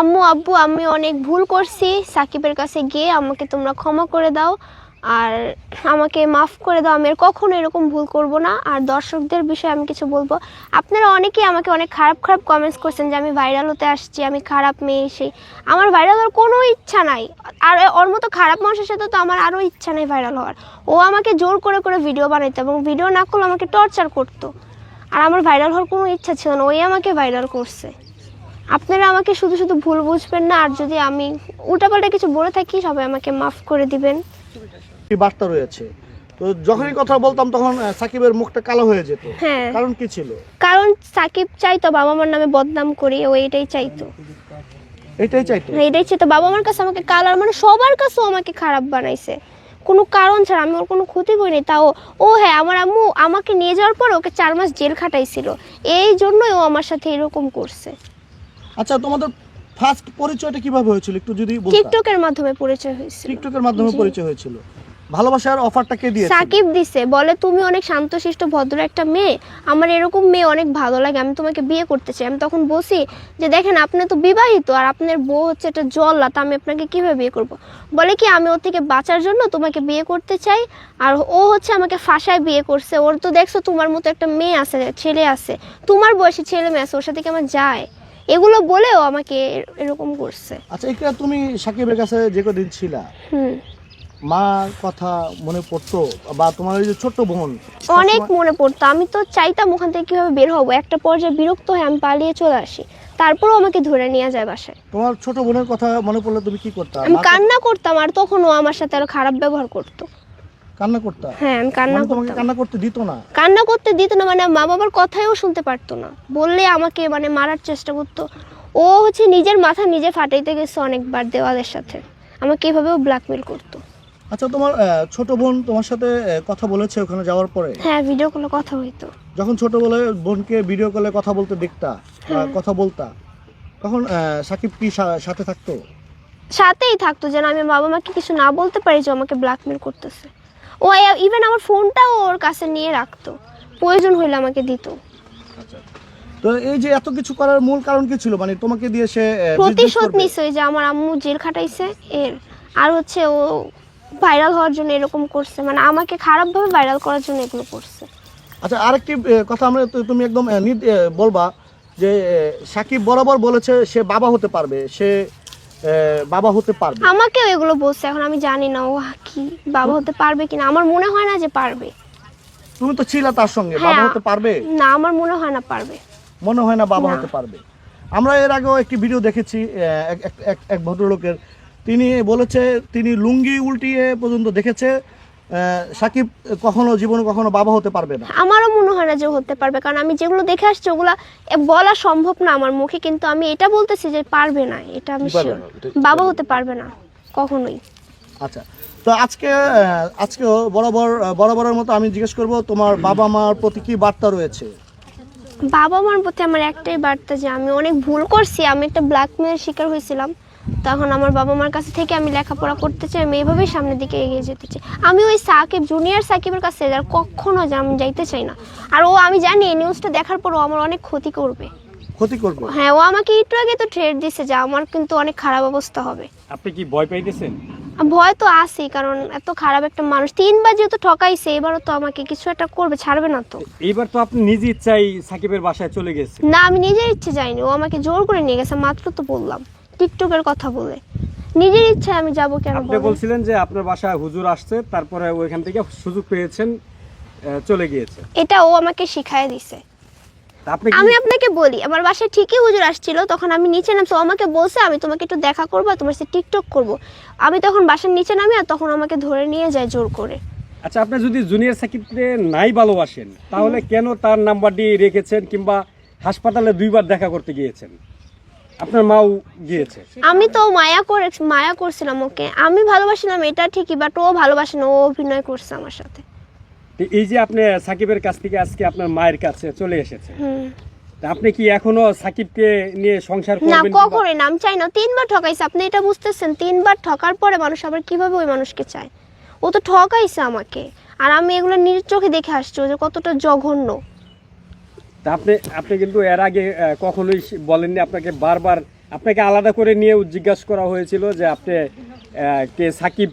আম্মু, আব্বু, আমি অনেক ভুল করছি। সাকিবের কাছে গিয়ে আমাকে তোমরা ক্ষমা করে দাও। আর আমাকে মাফ করে দাও। আমি আর কখনো এরকম ভুল করব না। আর দর্শকদের বিষয়ে আমি কিছু বলব। আপনারা অনেকেই আমাকে অনেক খারাপ খারাপ কমেন্টস করছেন যে আমি ভাইরাল হতে আসছি, আমি খারাপ মেয়ে, সেই। আমার ভাইরাল হওয়ার কোনো ইচ্ছা নাই। আর ওর মতো খারাপ মানুষের সাথে তো আমার আরও ইচ্ছা নেই ভাইরাল হওয়ার। ও আমাকে জোর করে করে ভিডিও বানাইতো এবং ভিডিও না করলে আমাকে টর্চার করতো। আর আমার ভাইরাল হওয়ার কোনো ইচ্ছা ছিল না। ওই আমাকে ভাইরাল করছে। আপনারা আমাকে শুধু শুধু ভুল বুঝবেন না আর যদি আমি উল্টাপাল্টা কিছু বলে থাকি সবাই আমাকে মাফ করে দিবেন। বার্তা রয়েছে। তো যখনই কথা বলতাম তখন সাকিবের মুখটা কালো হয়ে যেত। হ্যাঁ। কারণ কি ছিল? কারণ সাকিব চাইতো বাবা মার নামে বদনাম করি ও এটাই চাইতো। এটাই চাইতো? হ্যাঁ, এটাই চাইতো। বাবা মার কাছে আমাকে কালার মানে সবার কাছেও আমাকে খারাপ বানাইছে। কোনো কারণ ছাড়া আমি ওর কোনো ক্ষতি করিনি তাও ও হ্যাঁ আমার আম্মু আমাকে নিয়ে যাওয়ার পর ওকে চার মাস জেল খাটাইছিল। এই জন্যই ও আমার সাথে এরকম করছে। আচ্ছা তোমাদের ফার্স্ট পরিচয়টা কীভাবে হয়েছিল? একটু যদি বলতা। টিকটকের মাধ্যমে পরিচয় হয়েছিল। টিকটকের মাধ্যমে পরিচয় হয়েছিল। ভালোবাসার অফারটা কে দিয়েছে সাকিব দিছে বলে তুমি অনেক শান্তশিষ্ট ভদ্র একটা মেয়ে। আমার এরকম মেয়ে অনেক ভালো লাগে আমি তোমাকে বিয়ে করতে চাই। আমি তখন বসি যে দেখেন আপনি তো বিবাহিত আর আপনার বউ হচ্ছে একটা জল্লা তা আমি আপনাকে কীভাবে বিয়ে করব? বলে কি আমি ওর থেকে বাঁচার জন্য তোমাকে বিয়ে করতে চাই আর ও হচ্ছে আমাকে ফাঁসায় বিয়ে করছে। ওর তো দেখছ তোমার মতো একটা মেয়ে আছে ছেলে আছে। তোমার বয়সী ছেলে মেয়ে আছে ওর সাথে কি আমার যায়? এগুলো বলেও আমাকে এরকম করছে। আচ্ছা এটা তুমি সাকিবের কাছে যে কদিন ছিলা হুম। মার কথা মনে পড়তো? বা তোমার ওই যে ছোট্ট বোন অনেক মনে পড়তো। আমি তো চাইতাম ওখান থেকে কীভাবে বের হব। একটা পর্যায়ে বিরক্ত হয়ে আমি পালিয়ে চলে আসি। তারপরও আমাকে ধরে নিয়ে যায় বাসায়। তোমার ছোট বোনের কথা মনে পড়লে তুমি কি করতে? আমি কান্না করতাম আর তখনও আমার সাথে আরও খারাপ ব্যবহার করতো। কান্না করতে? হ্যাঁ আমি কান্না মানে তোমাকে কান্না করতে দিত না? কান্না করতে দিত না মানে মা বাবার কথাইও শুনতে পারতো না। বললে আমাকে মানে মারার চেষ্টা করতো। ও হচ্ছে নিজের মাথা নিজে ফাটাইতে গেছে অনেকবার দেওয়ালের সাথে। আমাকে এভাবেও ব্ল্যাকমেল করতো। আচ্ছা তোমার ছোট বোন তোমার সাথে কথা বলেছে ওখানে যাওয়ার পরে? হ্যাঁ ভিডিও কলে কথা হইতো যখন ছোট বলে বোনকে ভিডিও কলে কথা বলতে দেখতা কথা বলতা তখন সাকিব কি সাথে থাকতো? সাথেই থাকতো যেন আমি বাবা মাকে কিছু না বলতে পারি যে আমাকে ব্ল্যাকমেল করতেছে। ও ইভেন আমার ফোনটাও ওর কাছে নিয়ে রাখতো। প্রয়োজন হইলে আমাকে দিত। আচ্ছা তো এই যে এত কিছু করার মূল কারণ কি ছিল? মানে তোমাকে দিয়ে সে প্রতিশোধ? নিশ্চয়ই যে আমার আম্মু জেল খাটাইছে এর আর হচ্ছে ও ভাইরাল হওয়ার জন্য এরকম করছে। মানে আমাকে খারাপভাবে ভাইরাল করার জন্য এগুলো করছে। আচ্ছা আরেকটি কথা আমরা তুমি একদম বলবা যে সাকিব বরাবর বলেছে সে বাবা হতে পারবে। সে বাবা হতে পারবে। আমাকেও এগুলো বলছে এখন আমি জানি না ও কি বাবা হতে পারবে কিনা। আমার মনে হয় না যে পারবে। তুমি তো ছিলা তার সঙ্গে হ্যাঁ। বাবা হতে পারবে? না আমার মনে হয় না পারবে। মনে হয় না বাবা হতে পারবে। আমরা এর আগেও একটি ভিডিও দেখেছি এক- এক- ভদ্রলোকের। তিনি বলেছে তিনি লুঙ্গি উল্টিয়ে পর্যন্ত দেখেছে সাকিব কখনো জীবনে কখনো বাবা হতে পারবে না। আমারও মনে হয় না যে হতে পারবে কারণ আমি যেগুলো দেখে আসছি ওগুলা বলা সম্ভব না আমার মুখে কিন্তু আমি এটা বলতেছি যে পারবে না এটা আমি বাবা হতে পারবে না কখনোই। আচ্ছা তো আজকে আহ, আজকেও বরাবর বরাবরের মতো আমি জিজ্ঞেস করব তোমার বাবা মার প্রতি কি বার্তা রয়েছে? বাবা মার প্রতি আমার একটাই বার্তা যে আমি অনেক ভুল করছি আমি একটা ব্ল্যাকমেলের শিকার হয়েছিলাম। তখন আমার বাবা মার কাছে থেকে আমি লেখাপড়া করতে চাই আমি এইভাবেই সামনের দিকে এগিয়ে যেতে চাই। আমি ওই সাকিব জুনিয়র সাকিবের কাছে আর কখনো যা- আমি যাইতে চাই না। আর ও আমি জানি এই নিউজটা দেখার পর ও আমার অনেক ক্ষতি করবে। ক্ষতি করবে? হ্যাঁ ও আমাকে একটু আগে তো ট্রেড দিছে যে আমার কিন্তু অনেক খারাপ অবস্থা হবে। আপনি কি ভয় পাইতেছেন? ভয় তো আছেই কারণ এত খারাপ একটা মানুষ। তিনবার যেহেতু ঠকাইছে এবারও তো আমাকে কিছু একটা করবে ছাড়বে না তো। এইবার তো আপনি নিজে ইচ্ছাই সাকিবের বাসায় চলে গেছেন। না আমি নিজের ইচ্ছে যাইনি ও আমাকে জোর করে নিয়ে গেছে মাত্র তো বললাম। টিকটকের কথা বলে। নিজের ইচ্ছায় আমি যাব কেন আপনি বলছিলেন যে আপনার বাসায় হুজুর আসছে তারপরে ওইখান থেকে সুযোগ পেয়েছেন চলে গিয়েছে। এটা ও আমাকে শিখায় দিছে। আমি আপনাকে বলি আমার বাসায় ঠিকই হুজুর আসছিল তখন আমি নিচে নামছি আমাকে বলছে আমি তোমাকে একটু দেখা করব তোমার সাথে টিকটক করব। আমি তখন বাসার নিচে নামি আর তখন আমাকে ধরে নিয়ে যায় জোর করে। আচ্ছা আপনি যদি জুনিয়র সাকিবকে নাই ভালোবাসেন তাহলে কেন তার নাম্বারটি রেখেছেন কিংবা হাসপাতালে দুইবার দেখা করতে গিয়েছেন? আপনার মাও গিয়েছে? আমি তো মায়া করে মায়া করছিলাম ওকে। আমি ভালোবাসিলাম এটা ঠিকই বাট ও ভালোবাসে না ও অভিনয় করছে আমার সাথে। এই যে আপনি সাকিবের কাছ থেকে আজকে আপনার মায়ের কাছে চলে এসেছে। আপনি কি এখনও সাকিবকে নিয়ে সংসার না করবেন কিংবা- কখনোই না আমি চাই না তিনবার ঠকাইছে আপনি এটা বুঝতেছেন তিনবার ঠকার পরে মানুষ আবার কীভাবে ওই মানুষকে চায়? ও তো ঠকাইছে আমাকে আর আমি এগুলো নিজের চোখে দেখে আসছি ও যে কতটা জঘন্য। তা আপনি আপনি কিন্তু এর আগে কখনোই বলেননি আপনাকে বারবার আপনাকে আলাদা করে নিয়ে জিজ্ঞাসা করা হয়েছিল যে আপনি কে সাকিব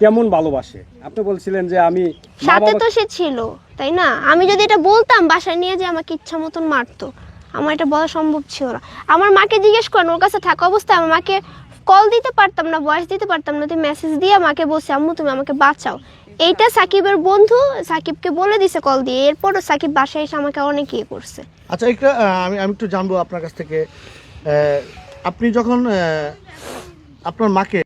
কেমন ভালোবাসে? আপনি বলছিলেন যে আমি সাথে তো সে ছিল তাই না? আমি যদি এটা বলতাম বাসায় নিয়ে যে আমাকে ইচ্ছা মতন মারতো আমার এটা বলা সম্ভব ছিল না। আমার মাকে জিজ্ঞেস করেন ওর কাছে থাকা অবস্থায় আমার মাকে কল দিতে পারতাম না ভয়েস দিতে পারতাম না তুই মেসেজ দিয়ে মাকে বলছে আম্মু তুমি আমাকে বাঁচাও। এইটা সাকিবের বন্ধু, সাকিবকে বলে দিছে কল দিয়ে, এরপরও সাকিব বাসায় এসে আমাকে অনেক ইয়ে করছে। আচ্ছা একটা আমি আমি একটু জানব আপনার কাছ থেকে আপনি যখন আপনার মাকে